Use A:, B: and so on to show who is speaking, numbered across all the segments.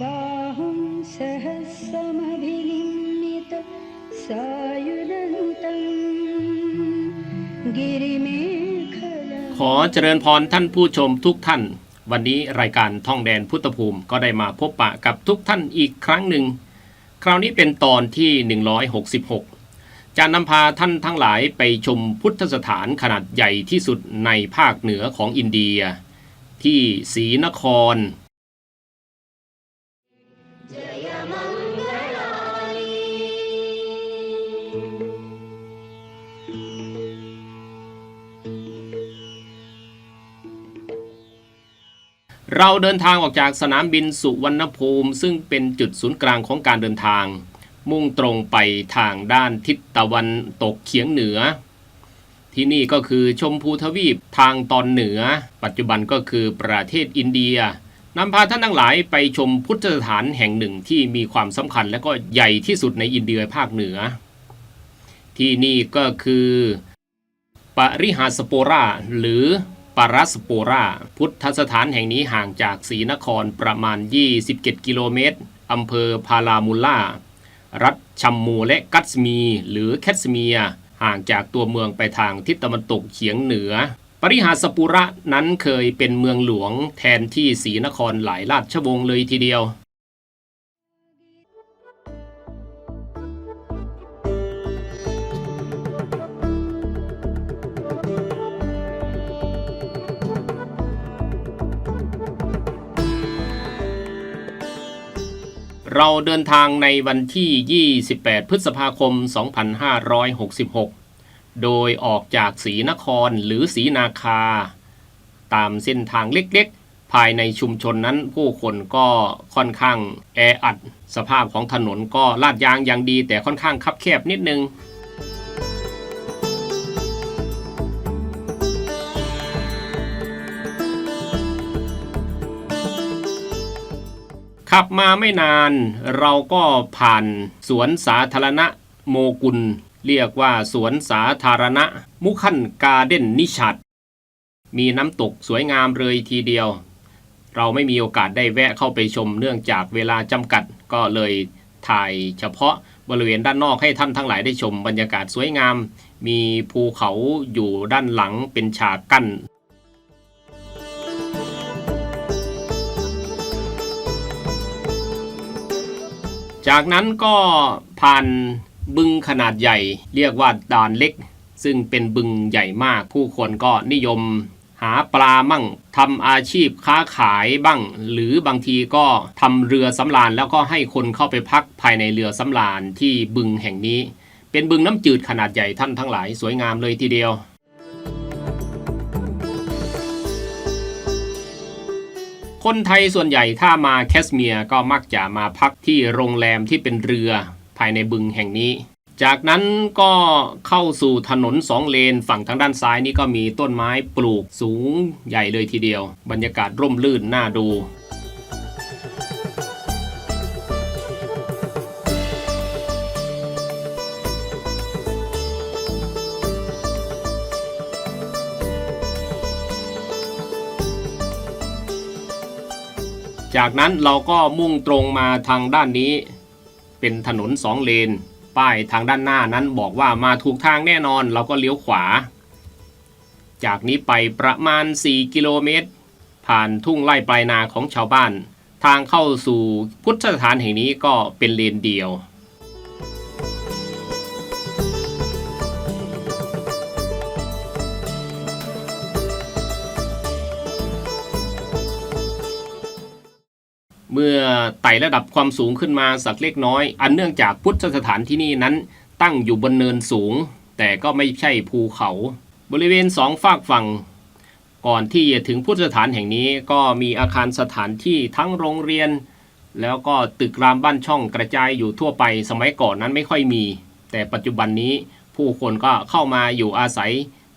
A: बाहुं सहस्रमभिनिमित सायुधन्तं गिरिमेखलम्
B: ขอเจริญพรท่านผู้ชมทุกท่าน วันนี้รายการท่องแดนพุทธภูมิก็ได้มาพบปะกับทุกท่านอีกครั้งหนึ่ง คราวนี้เป็นตอนที่ 166 จะนำพาท่านทั้งหลายไปชมพุทธสถานขนาดใหญ่ที่สุดในภาคเหนือของอินเดีย ที่ศรีนคร เราเดินทางออกจากสนามบินสุวรรณภูมิ ซึ่งเป็นจุดศูนย์กลางของการเดินทาง มุ่งตรงไปทางด้านทิศตะวันตกเฉียงเหนือ ที่นี่ก็คือชมพูทวีปทางตอนเหนือ ปัจจุบันก็คือประเทศอินเดียนำพาท่านทั้งหลายไปชมพุทธสถานแห่งหนึ่งที่มีความสำคัญและก็ใหญ่ที่สุดในอินเดียภาคเหนือ ที่นี่ก็คือปริหาสโปราหรือ ปารัสโปราพุทธสถานแห่งนี้ห่างจากศรีนครประมาณ 27 กิโลเมตรอำเภอพารามุลล่า รัฐชัมมูและกัตสมี หรือแคสเมีย ห่างจากตัวเมืองไปทางทิศตะวันตกเฉียงเหนือ ปริหาสปุระนั้นเคยเป็นเมืองหลวงแทนที่ศรีนครหลายราชวงศ์เลยทีเดียว เราเดินทางในวันที่ 28 พฤษภาคม 2566 โดยออกจากศรีนครหรือศรีนาคา ตามเส้นทางเล็กๆ ภายในชุมชนนั้นผู้คนก็ค่อนข้างแออัด สภาพของถนนก็ลาดยางอย่างดีแต่ค่อนข้างคับแคบนิดนึง ขับมาไม่นานเราก็ผ่านสวนสาธารณะโมกุล เรียกว่าสวนสาธารณะ มุขันการ์เด้นนิชัด มีน้ำตกสวยงามเลยทีเดียว เราไม่มีโอกาสได้แวะเข้าไปชมเนื่องจากเวลาจำกัดก็เลยถ่ายเฉพาะบริเวณด้านนอกให้ท่านทั้งหลายได้ชมบรรยากาศสวยงาม มีภูเขาอยู่ด้านหลังเป็นฉากกั้น จากนั้นก็ผ่านบึงขนาดใหญ่ เรียกว่าด่านเล็ก ซึ่งเป็นบึงใหญ่มากผู้คนก็นิยมหาปลามั่งทำอาชีพค้าขายบ้าง หรือบางทีก็ทำเรือสำราญแล้วก็ให้คนเข้าไปพักภายในเรือสำราญที่บึงแห่งนี้ เป็นบึงน้ำจืดขนาดใหญ่ท่านทั้งหลายสวยงามเลยทีเดียว คนไทยส่วนใหญ่ถ้ามาแคสเมียร์ก็มักจะมาพักที่โรงแรมที่เป็นเรือภายในบึงแห่งนี้ จากนั้นก็เข้าสู่ถนนสองเลนฝั่งทางด้านซ้ายนี่ก็มีต้นไม้ปลูกสูงใหญ่เลยทีเดียว บรรยากาศร่มรื่นน่าดู จากนั้นเราก็มุ่งตรงมาทางด้านนี้ เป็นถนนสองเลน ป้ายทางด้านหน้านั้นบอกว่ามาถูกทางแน่นอนเราก็เลี้ยวขวา จากนี้ไปประมาณ 4 กิโลเมตร ผ่านทุ่งไร่ปลายนาของชาวบ้าน ทางเข้าสู่พุทธสถานแห่งนี้ก็เป็นเลนเดียว เมื่อไต่ระดับความสูงขึ้นมาสักเล็กน้อย อันเนื่องจากพุทธสถานที่นี่นั้นตั้งอยู่บนเนินสูง แต่ก็ไม่ใช่ภูเขา บริเวณสองฝากฝั่ง ก่อนที่จะถึงพุทธสถานแห่งนี้ก็มีอาคารสถานที่ทั้งโรงเรียน แล้วก็ตึกรามบ้านช่องกระจายอยู่ทั่วไปสมัยก่อนนั้นไม่ค่อยมี แต่ปัจจุบันนี้ผู้คนก็เข้ามาอยู่อาศัย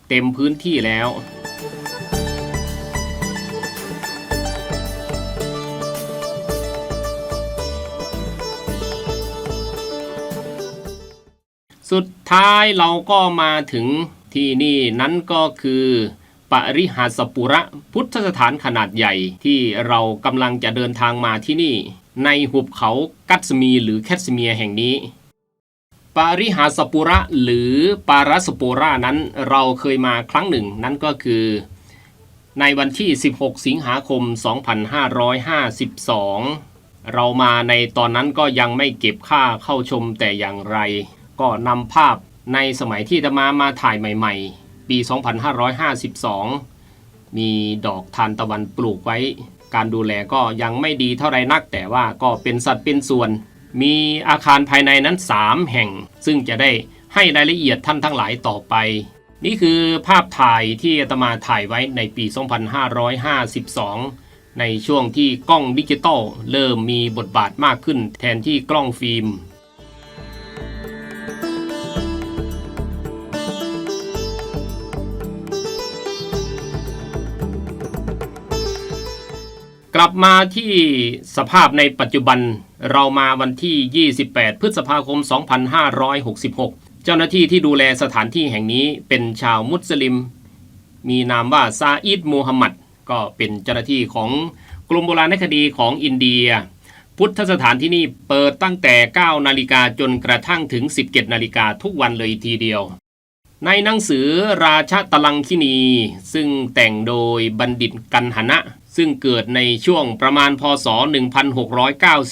B: เต็มพื้นที่แล้ว สุดท้ายเราก็มาถึงที่นี่นั้นก็คือปริหาสปุระพุทธสถานขนาดใหญ่ที่เรากำลังจะเดินทางมาที่นี่ ในหุบเขากัตสมีหรือแคสเมียแห่งนี้ปาริหาสปุระหรือปารัสโปรานั้นเราเคยมาครั้งหนึ่งนั่นก็คือ ในวันที่ 16 สิงหาคม 2552 เรามาในตอนนั้นก็ยังไม่เก็บค่าเข้าชมแต่อย่างไร ก็นำภาพในสมัยที่ตมามาถ่ายใหม่ ๆ ปี 2552 มีดอกทานตะวันปลูกไว้ การดูแลก็ยังไม่ดีเท่าไรนัก แต่ว่าก็เป็นสัดเป็นส่วน มีอาคารภายในนั้น 3 แห่ง ซึ่งจะได้ให้รายละเอียดท่านทั้งหลายต่อไป นี่คือภาพถ่ายที่อาตมาถ่ายไว้ในปี 2552ในช่วงที่กล้องดิจิตอลเริ่มมีบทบาทมากขึ้นแทนที่กล้องฟิล์ม กลับมาที่สภาพในปัจจุบันเรามาวันที่ 28 พฤษภาคม 2566 เจ้าหน้าที่ที่ดูแลสถานที่แห่งนี้เป็นชาวมุสลิม มีนามว่าซาอิดมูฮัมหมัด ก็เป็นเจ้าหน้าที่ของกรมโบราณคดีของอินเดีย พุทธสถานที่นี่เปิดตั้งแต่ 9 นาฬิกาจนกระทั่งถึง 17 นาฬิกาทุกวันเลยทีเดียว ในหนังสือราชตลังคินี ซึ่งแต่งโดยบัณฑิตกันหนะ ซึ่งเกิดในช่วงประมาณพศ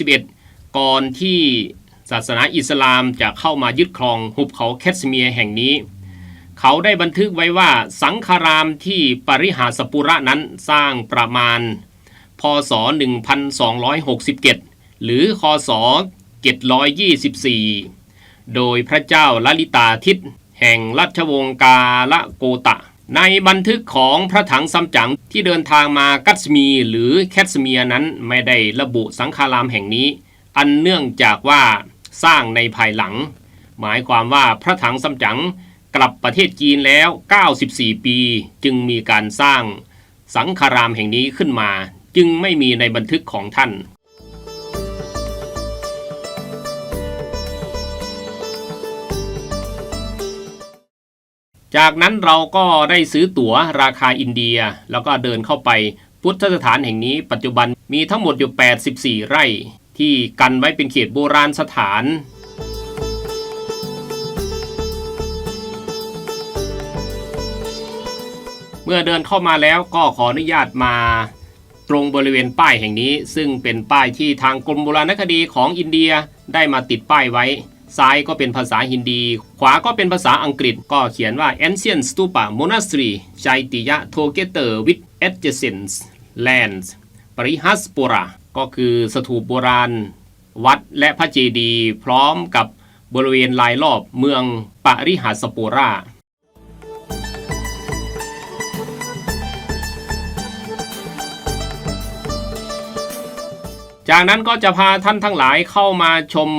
B: 1691 ก่อนที่ศาสนาอิสลามจะเข้ามายึดครองหุบเขาแคสเมียร์แห่งนี้ เขาได้บันทึกไว้ว่าสังฆารามที่ปริหาสปุระนั้นสร้างประมาณ พศ 1267 หรือคศ 724 โดยพระเจ้าลลิตาทิตแห่งราชวงศ์กาละโกตะ ในบันทึกของพระถังซัมจั๋งที่เดินทางมากัตสมีหรือแคสเมียนั้นไม่ได้ระบุสังฆารามแห่งนี้ อันเนื่องจากว่าสร้างในภายหลัง หมายความว่าพระถังซัมจั๋งกลับประเทศจีนแล้ว 94 ปี จึงมีการสร้างสังฆารามแห่งนี้ขึ้นมา จึงไม่มีในบันทึกของท่าน จากนั้นเราก็ได้ซื้อตั๋วราคาอินเดีย แล้วก็เดินเข้าไปพุทธสถานแห่งนี้ปัจจุบันมีทั้งหมดอยู่ 84 ไร่ ที่กันไว้เป็นเขตโบราณสถาน เมื่อเดินเข้ามาแล้วก็ขออนุญาตมาตรงบริเวณป้ายแห่งนี้ ซึ่งเป็นป้ายที่ทางกรมโบราณคดีของอินเดียได้มาติดป้ายไว้ ซ้ายก็เป็นภาษาฮินดี ขวาก็เป็นภาษาอังกฤษ ก็เขียนว่า Ancient Stupa Monastery Chaitya Together with Adjacent Lands ปริฮัสป o ราก็คือสถูปโบราณ วัดและพระเจดีย์พร้อมกับบริเวณลายรอบเมืองปริหัสโปราจากนั้นก็จะพาท่านทั้งหลายเข้ามาชม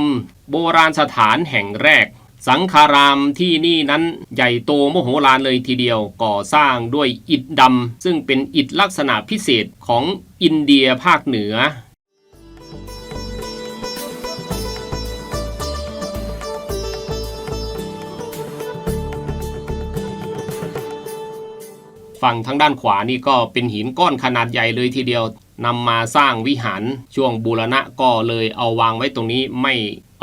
B: โบราณสถานแห่งแรก สังคารามที่นี่นั้นใหญ่โตมโหฬารเลยทีเดียวก่อสร้างด้วยอิฐดำซึ่งเป็นอิฐลักษณะพิเศษของอินเดียภาคเหนือฝั่งทางด้านขวานี่ก็เป็นหินก้อนขนาดใหญ่เลยทีเดียวนำมาสร้างวิหารช่วงบูรณะก็เลยเอาวางไว้ตรงนี้ไม่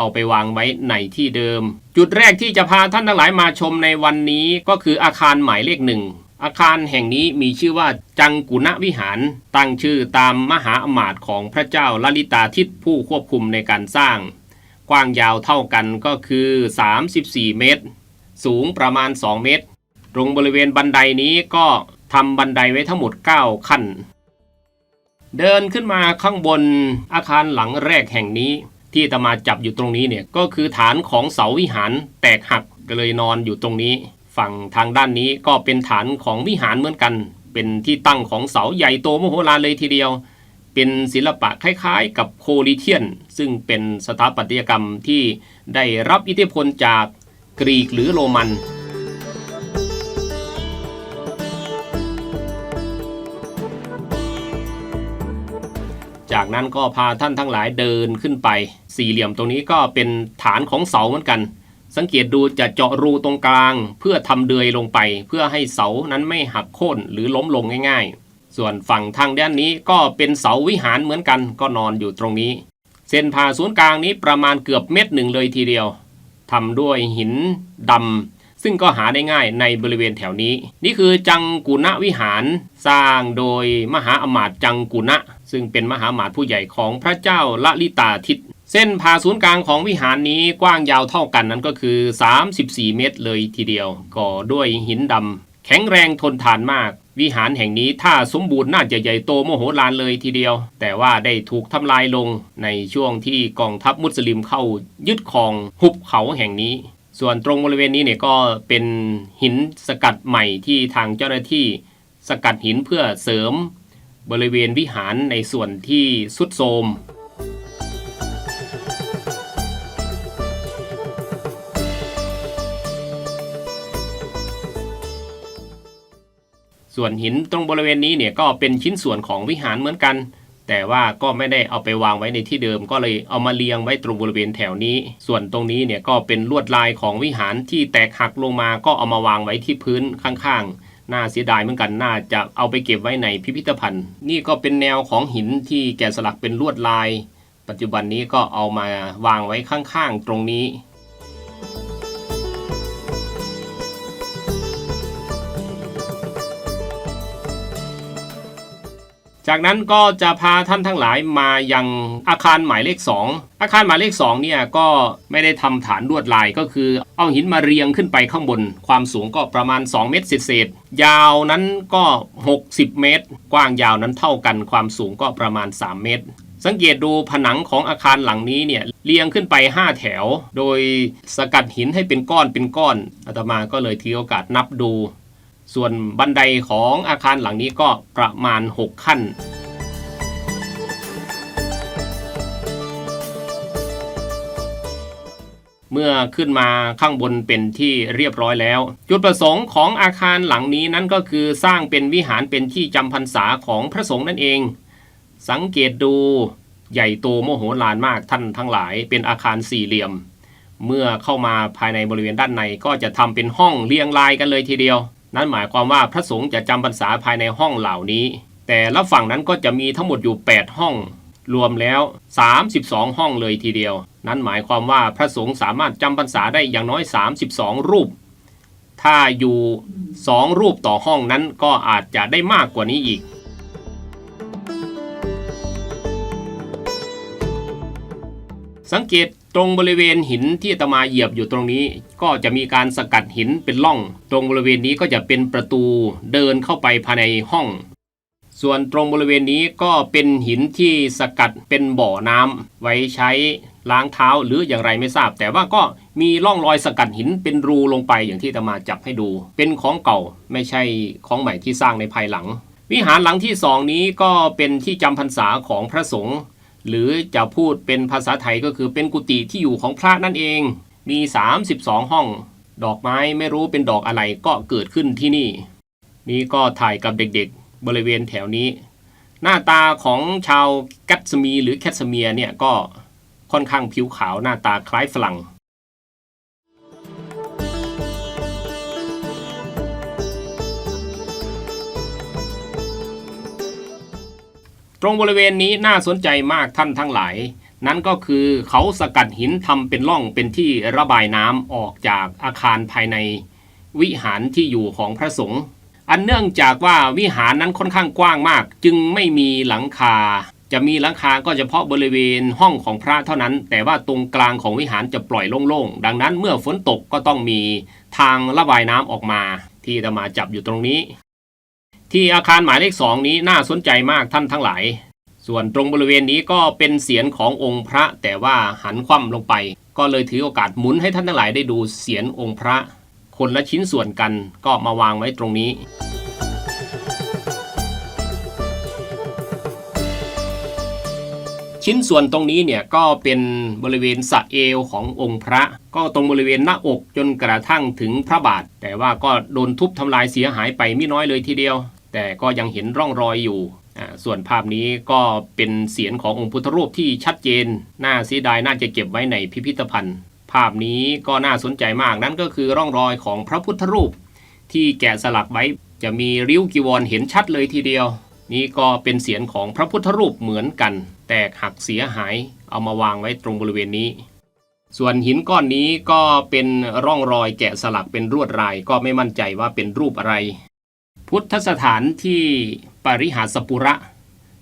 B: เอาไปวางไว้ในที่เดิม จุดแรกที่จะพาท่านทั้งหลายมาชมในวันนี้ก็คืออาคารหมายเลขหนึ่งอาคารแห่งนี้มีชื่อว่าจังกุณวิหาร ตั้งชื่อตามมหาอมาตย์ของพระเจ้าลลิตาทิตผู้ควบคุมในการสร้าง กว้างยาวเท่ากันก็คือ 34 เมตร สูงประมาณ 2 เมตร ตรงบริเวณบันไดนี้ก็ทำบันไดไว้ทั้งหมด 9 ขั้น เดินขึ้นมาข้างบนอาคารหลังแรกแห่งนี้ ที่ตมาจับอยู่ตรงนี้เนี่ยก็คือฐานของเสาวิหารแตกหักก็เลยนอนอยู่ตรงนี้ ฝั่งทางด้านนี้ก็เป็นฐานของวิหารเหมือนกัน เป็นที่ตั้งของเสาใหญ่โตมโหฬารเลยทีเดียว เป็นศิลปะคล้ายๆ กับโคลิเทียน ซึ่งเป็นสถาปัตยกรรมที่ได้รับอิทธิพลจากกรีกหรือโรมันจากนั้นก็พาท่านทั้งหลายเดินขึ้นไป สี่เหลี่ยมตรงนี้ก็เป็นฐานของเสาเหมือนกัน สังเกตดูจะเจาะรูตรงกลาง เพื่อทำเดือยลงไป เพื่อให้เสานั้นไม่หักโค่นหรือล้มลงง่าย ๆ ส่วนฝั่งทางด้านนี้ก็เป็นเสาวิหารเหมือนกันก็นอนอยู่ตรงนี้ เส้นผ่าศูนย์กลางนี้ประมาณเกือบเม็ดหนึ่งเลยทีเดียวทำด้วยหินดำซึ่งก็หาได้ง่ายในบริเวณแถวนี้ นี่คือจังกุณะวิหารสร้างโดยมหาอมาตย์จังกุณะ ซึ่งเป็นมหาอมาตย์ผู้ใหญ่ของพระเจ้าละลิตาทิต เส้นผ่าศูนย์กลางของวิหารนี้กว้างยาวเท่ากันนั้นก็คือ 34 เมตรเลยทีเดียว ก่อด้วยหินดำแข็งแรงทนทานมาก วิหารแห่งนี้ถ้าสมบูรณ์น่าจะใหญ่โตโมโหลานเลยทีเดียว แต่ว่าได้ถูกทำลายลงในช่วงที่กองทัพมุสลิมเข้ายึดครองหุบเขาแห่งนี้ ส่วนตรงบริเวณนี้เนี่ยก็เป็นหินสกัดใหม่ที่ทางเจ้าหน้าที่สกัดหินเพื่อเสริม บริเวณวิหารในส่วนที่สุดโทม ส่วนหินตรงบริเวณนี้เนี่ยก็เป็นชิ้นส่วนของวิหารเหมือนกัน แต่ว่าก็ไม่ได้เอาไปวางไว้ในที่เดิม ก็เลยเอามาเรียงไว้ตรงบริเวณแถวนี้ ส่วนตรงนี้เนี่ยก็เป็นลวดลายของวิหารที่แตกหักลงมาก็เอามาวางไว้ที่พื้นข้างๆ น่าเสียดายเหมือนกัน น่าจะเอาไปเก็บไว้ในพิพิธภัณฑ์ นี่ก็เป็นแนวของหินที่แกะสลักเป็นลวดลาย ปัจจุบันนี้ก็เอามาวางไว้ข้างๆ ตรงนี้ จากนั้นก็จะพาท่านทั้งหลายมายังอาคารหมายเลข 2 อาคารหมายเลข2เนี่ยก็ไม่ได้ทำฐานลวดลายก็คือเอาหินมาเรียงขึ้นไปข้างบน ความสูงก็ประมาณ 2 เมตรเศษยาวนั้นก็ 60 เมตร กว้างยาวนั้นเท่ากันความสูงก็ประมาณ 3 เมตร สังเกตดูผนังของอาคารหลังนี้เนี่ยเรียงขึ้นไป 5 แถว โดยสกัดหินให้เป็นก้อนเป็นก้อนอาตมาก็เลยถือโอกาสนับดู ส่วนบันไดของอาคารหลังนี้ก็ประมาณ 6 ขั้น เมื่อขึ้นมาข้างบนเป็นที่เรียบร้อยแล้ว จุดประสงค์ของอาคารหลังนี้นั้นก็คือสร้างเป็นวิหารเป็นที่จำพรรษาของพระสงฆ์นั่นเอง สังเกตดูใหญ่โตโมโหลานมากท่านทั้งหลายเป็นอาคารสี่เหลี่ยม เมื่อเข้ามาภายในบริเวณด้านในก็จะทำเป็นห้องเรียงรายกันเลยทีเดียว นั่นหมายความว่าพระสงฆ์จะจำพรรษาภายในห้องเหล่านี้ แต่ละฝั่งนั้นก็จะมีทั้งหมดอยู่ 8 ห้อง รวมแล้ว 32 ห้องเลยทีเดียว นั่นหมายความว่าพระสงฆ์สามารถจำพรรษาได้อย่างน้อย 32 รูป ถ้าอยู่ 2 รูปต่อห้องนั้นก็อาจจะได้มากกว่านี้อีกสังเกต ตรงบริเวณหินที่ตมาเหยียบอยู่ตรงนี้ ก็จะมีการสกัดหินเป็นร่อง ตรงบริเวณนี้ก็จะเป็นประตูเดินเข้าไปภายในห้อง ส่วนตรงบริเวณนี้ก็เป็นหินที่สกัดเป็นบ่อน้ำไว้ใช้ล้างเท้าหรืออย่างไรไม่ทราบ แต่ว่าก็มีร่องรอยสกัดหินเป็นรูลงไปอย่างที่ตมาจับให้ดู เป็นของเก่าไม่ใช่ของใหม่ที่สร้างในภายหลัง วิหารหลังที่สองนี้ก็เป็นที่จำพรรษาของพระสงฆ์ หรือจะพูดเป็นภาษาไทยก็คือเป็นกุฏิที่อยู่ของพระนั่นเอง มี 32 ห้อง ดอกไม้ไม่รู้เป็นดอกอะไรก็เกิดขึ้นที่นี่ นี่ก็ถ่ายกับเด็กๆบริเวณแถวนี้ หน้าตาของชาวกัตสมีหรือแคสเมียเนี่ยก็ค่อนข้างผิวขาวหน้าตาคล้ายฝรั่ง ตรงบริเวณนี้น่าสนใจมากท่านทั้งหลาย นั่นก็คือเขาสกัดหินทำเป็นร่องเป็นที่ระบายน้ำออกจากอาคารภายใน วิหารที่อยู่ของพระสงฆ์อันเนื่องจากว่าวิหารนั้นค่อนข้างกว้างมาก จึงไม่มีหลังคา จะมีหลังคาก็เฉพาะบริเวณห้องของพระเท่านั้น แต่ว่าตรงกลางของวิหารจะปล่อยโล่งๆ ดังนั้นเมื่อฝนตกก็ต้องมีทางระบายน้ำออกมา ที่จะมาจับอยู่ตรงนี้ ที่อาคารหมายเลขสองนี้น่าสนใจมากท่านทั้งหลาย ส่วนตรงบริเวณนี้ก็เป็นเสียนขององค์พระแต่ว่าหันคว่ำลงไป ก็เลยถือโอกาสหมุนให้ท่านทั้งหลายได้ดูเสียนองค์พระ คนละชิ้นส่วนกันก็มาวางไว้ตรงนี้ชิ้นส่วนตรงนี้เนี่ยก็เป็นบริเวณสะเอวขององค์พระ ก็ตรงบริเวณหน้าอกจนกระทั่งถึงพระบาท แต่ว่าก็โดนทุบทำลายเสียหายไปไม่น้อยเลยทีเดียว แต่ก็ยังเห็นร่องรอยอยู่ ส่วนภาพนี้ก็เป็นเสียงขององค์พุทธรูปที่ชัดเจน น่าเสียดายน่าจะเก็บไว้ในพิพิธภัณฑ์ ภาพนี้ก็น่าสนใจมากนั่นก็คือร่องรอยของพระพุทธรูป ที่แกะสลักไว้จะมีริ้วกิวรเห็นชัดเลยทีเดียว นี่ก็เป็นเสียงของพระพุทธรูปเหมือนกัน แตกหักเสียหายเอามาวางไว้ตรงบริเวณนี้ ส่วนหินก้อนนี้ก็เป็นร่องรอยแกะสลักเป็นรวดลายก็ไม่มั่นใจว่าเป็นรูปอะไร พุทธสถานที่ปริหาสปุระ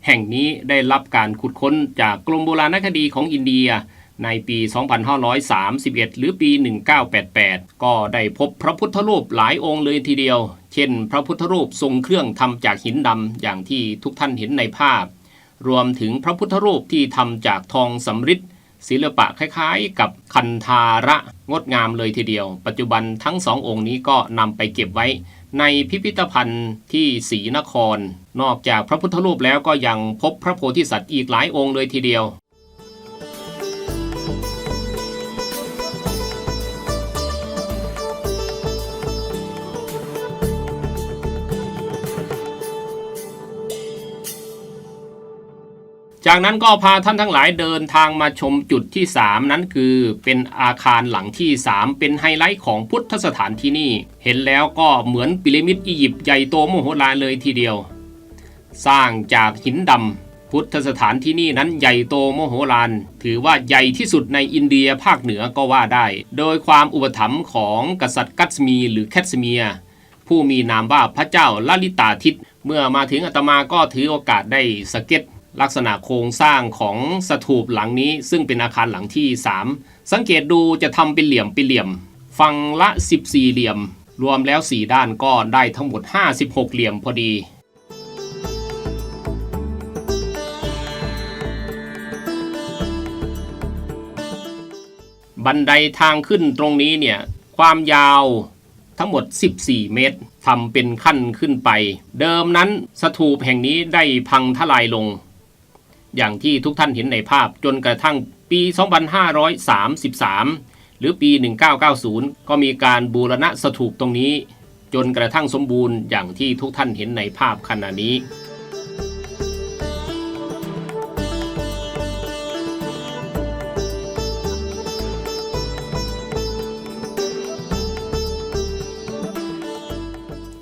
B: แห่งนี้ได้รับการขุดค้นจากกรมโบราณคดีของอินเดียในปี 2531 หรือปี 1988 ก็ได้พบพระพุทธรูปหลายองค์เลยทีเดียว เช่น พระพุทธรูปทรงเครื่องทำจากหินดำอย่างที่ทุกท่านเห็นในภาพ รวมถึงพระพุทธรูปที่ทำจากทองสำริดศิลปะคล้ายๆ กับคันธาระงดงามเลยทีเดียว ปัจจุบันทั้งสององค์นี้ก็นำไปเก็บไว้ ในพิพิธภัณฑ์ที่ศรีนคร นอกจากพระพุทธรูปแล้วก็ยังพบพระโพธิสัตว์อีกหลายองค์เลยทีเดียว จากนั้นก็พาท่านทั้งหลายเดินทางมาชมจุดที่ 3 นั้นคือเป็นอาคารหลังที่ 3 เป็นไฮไลท์ของพุทธสถานที่นี่ เห็นแล้วก็เหมือนพีระมิดอียิปต์ใหญ่โตมโหฬารเลยทีเดียว สร้างจากหินดำพุทธสถานที่นี่นั้นใหญ่โตมโหฬารถือว่าใหญ่ที่สุดในอินเดียภาคเหนือก็ว่าได้ โดยความอุปถัมภ์ของกษัตริย์กัตสมีหรือแคทสเมียผู้มีนามว่าพระเจ้าลลิตาทิตเมื่อมาถึงอาตมาก็ถือโอกาสได้สเก็ต ลักษณะโครงสร้างของสถูปหลังนี้ ซึ่งเป็นอาคารหลังที่ 3 สังเกตดูจะทำเป็นเหลี่ยมเป็นเหลี่ยม ฝั่งละ 14 เหลี่ยม รวมแล้ว 4 ด้านก็ได้ทั้งหมด 56 เหลี่ยมพอดีบันไดทางขึ้นตรงนี้เนี่ยความยาวทั้งหมด 14 เมตรทำเป็นขั้นขึ้นไป เดิมนั้นสถูปแห่งนี้ได้พังทลายลง อย่างที่ทุกท่านเห็นในภาพจนกระทั่งปี 2533 หรือปี 1990 ก็มีการบูรณะสถูปตรงนี้ จนกระทั่งสมบูรณ์อย่างที่ทุกท่านเห็นในภาพขณะนี้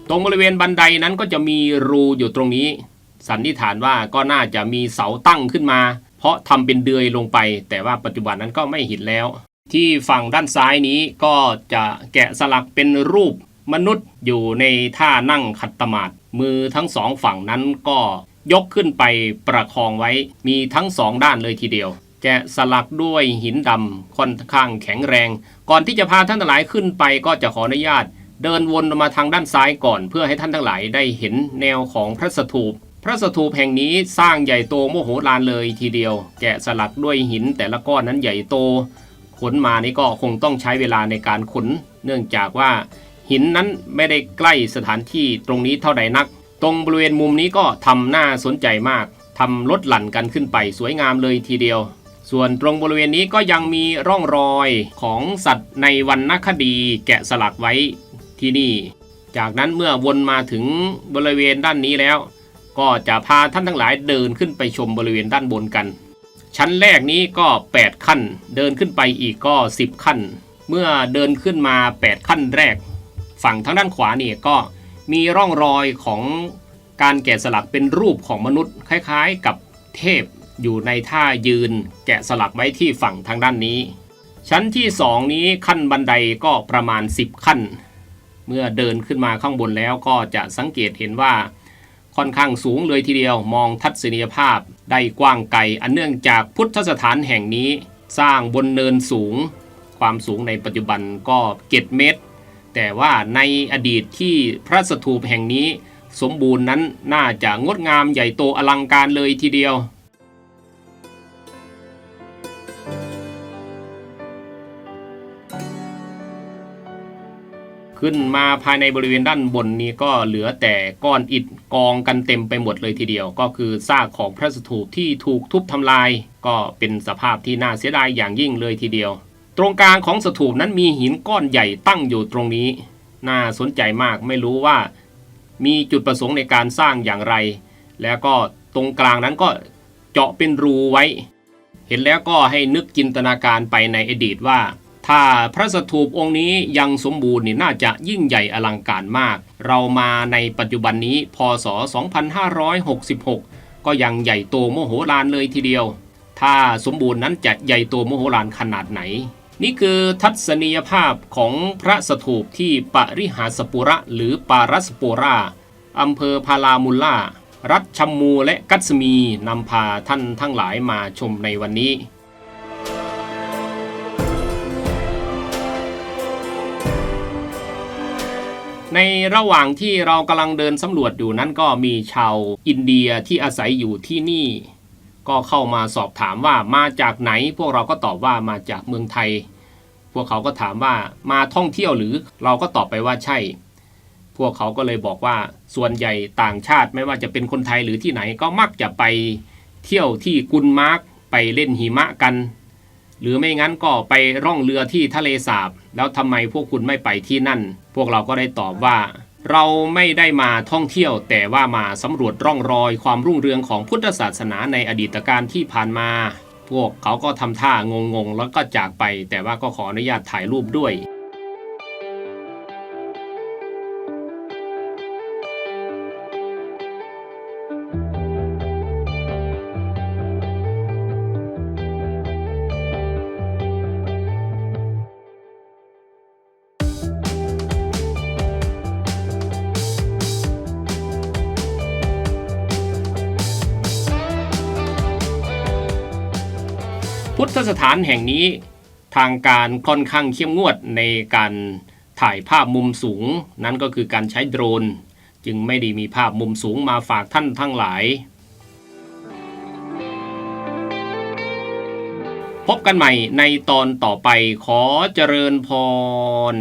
B: ตรงบริเวณบันไดนั้นก็จะมีรูอยู่ตรงนี้ สันนิษฐานว่าก็น่าจะมีเสาตั้งขึ้นมา เพราะทำเป็นเดือยลงไป แต่ว่าปัจจุบันนั้นก็ไม่เห็นแล้ว ที่ฝั่งด้านซ้ายนี้ก็จะแกะสลักเป็นรูปมนุษย์อยู่ในท่านั่งขัดสมาธิมือทั้งสองฝั่งนั้นก็ยกขึ้นไปประคองไว้มีทั้งสองด้านเลยทีเดียวแกะสลักด้วยหินดำค่อนข้างแข็งแรง ก่อนที่จะพาท่านทั้งหลายขึ้นไปก็จะขออนุญาต เดินวนมาทางด้านซ้ายก่อน เพื่อให้ท่านทั้งหลายได้เห็นแนวของพระสถูป พระสถูปแห่งนี้สร้างใหญ่โตโมโหลานเลยทีเดียว แกะสลักด้วยหินแต่ละก้อนนั้นใหญ่โต ขนมานี่ก็คงต้องใช้เวลาในการขน เนื่องจากว่าหินนั้นไม่ได้ใกล้สถานที่ตรงนี้เท่าใดนัก ตรงบริเวณมุมนี้ก็ทำน่าสนใจมากทำลดหลั่นกันขึ้นไปสวยงามเลยทีเดียว ส่วนตรงบริเวณนี้ก็ยังมีร่องรอยของสัตว์ในวรรณคดีแกะสลักไว้ที่นี่ จากนั้นเมื่อวนมาถึงบริเวณด้านนี้แล้ว ก็จะพาท่านทั้งหลายเดินขึ้นไปชมบริเวณด้านบนกัน ชั้นแรกนี้ก็ 8 ขั้น เดินขึ้นไปอีกก็ 10 ขั้น เมื่อเดินขึ้นมา 8 ขั้นแรก ฝั่งทางด้านขวานี่ก็มีร่องรอยของการแกะสลักเป็นรูปของมนุษย์ คล้ายๆ กับเทพอยู่ในท่ายืน แกะสลักไว้ที่ฝั่งทางด้านนี้ ชั้นที่ 2 นี้ขั้นบันไดก็ประมาณ 10 ขั้น เมื่อเดินขึ้นมาข้างบนแล้วก็จะสังเกตเห็นว่า ค่อนข้างสูงเลยทีเดียวมองทัศนียภาพได้กว้างไกลอันเนื่องจากพุทธสถานแห่งนี้ สร้างบนเนินสูง ความสูงในปัจจุบันก็เจ็ดเมตร แต่ว่าในอดีตที่พระสถูปแห่งนี้ สมบูรณ์นั้นน่าจะงดงามใหญ่โตอลังการเลยทีเดียว ขึ้นมาภายในบริเวณด้านบนนี้ก็เหลือแต่ก้อนอิฐกองกันเต็มไปหมดเลยทีเดียว ก็คือซากของพระสถูปที่ถูกทุบทำลาย ก็เป็นสภาพที่น่าเสียดายอย่างยิ่งเลยทีเดียว ตรงกลางของสถูปนั้นมีหินก้อนใหญ่ตั้งอยู่ตรงนี้ น่าสนใจมากไม่รู้ว่า มีจุดประสงค์ในการสร้างอย่างไร แล้วก็ตรงกลางนั้นก็เจาะเป็นรูไว้ เห็นแล้วก็ให้นึกจินตนาการไปในอดีตว่า ถ้าพระสถูปองค์นี้ยังสมบูรณ์นี่น่าจะยิ่งใหญ่อลังการมาก เรามาในปัจจุบันนี้พศ 2566 ก็ยังใหญ่โตโมโหลานเลยทีเดียว ถ้าสมบูรณ์นั้นจะใหญ่โตโมโหลานขนาดไหน นี่คือทัศนียภาพของพระสถูปที่ปริหาสปุระหรือปารัสโปราอำเภอพาลามุลล่ารัฐชัมมูและกัตสมีนำพาท่านทั้งหลายมาชมในวันนี้ ในระหว่างที่เรากำลังเดินสำรวจอยู่นั้นก็มีชาวอินเดียที่อาศัยอยู่ที่นี่ ก็เข้ามาสอบถามว่ามาจากไหน พวกเราก็ตอบว่ามาจากเมืองไทย พวกเขาก็ถามว่ามาท่องเที่ยวหรือเราก็ตอบไปว่าใช่ พวกเขาก็เลยบอกว่าส่วนใหญ่ต่างชาติไม่ว่าจะเป็นคนไทยหรือที่ไหนก็มักจะไปเที่ยวที่กุนมาร์กไปเล่นหิมะกัน หรือไม่งั้นก็ไปร่องเรือที่ทะเลสาบ แล้วทำไมพวกคุณไม่ไปที่นั่น พวกเราก็ได้ตอบว่า เราไม่ได้มาท่องเที่ยว แต่ว่ามาสำรวจร่องรอยความรุ่งเรืองของพุทธศาสนาในอดีตการที่ผ่านมา พวกเขาก็ทำท่างงๆแล้วก็จากไป แต่ว่าก็ขออนุญาตถ่ายรูปด้วย พุทธสถานแห่งนี้ทางการค่อนข้างเข้มงวดในการถ่ายภาพมุมสูง นั้นก็คือการใช้โดรน จึงไม่ได้มีภาพมุมสูงมาฝากท่านทั้งหลาย พบกันใหม่ในตอนต่อไปขอเจริญพร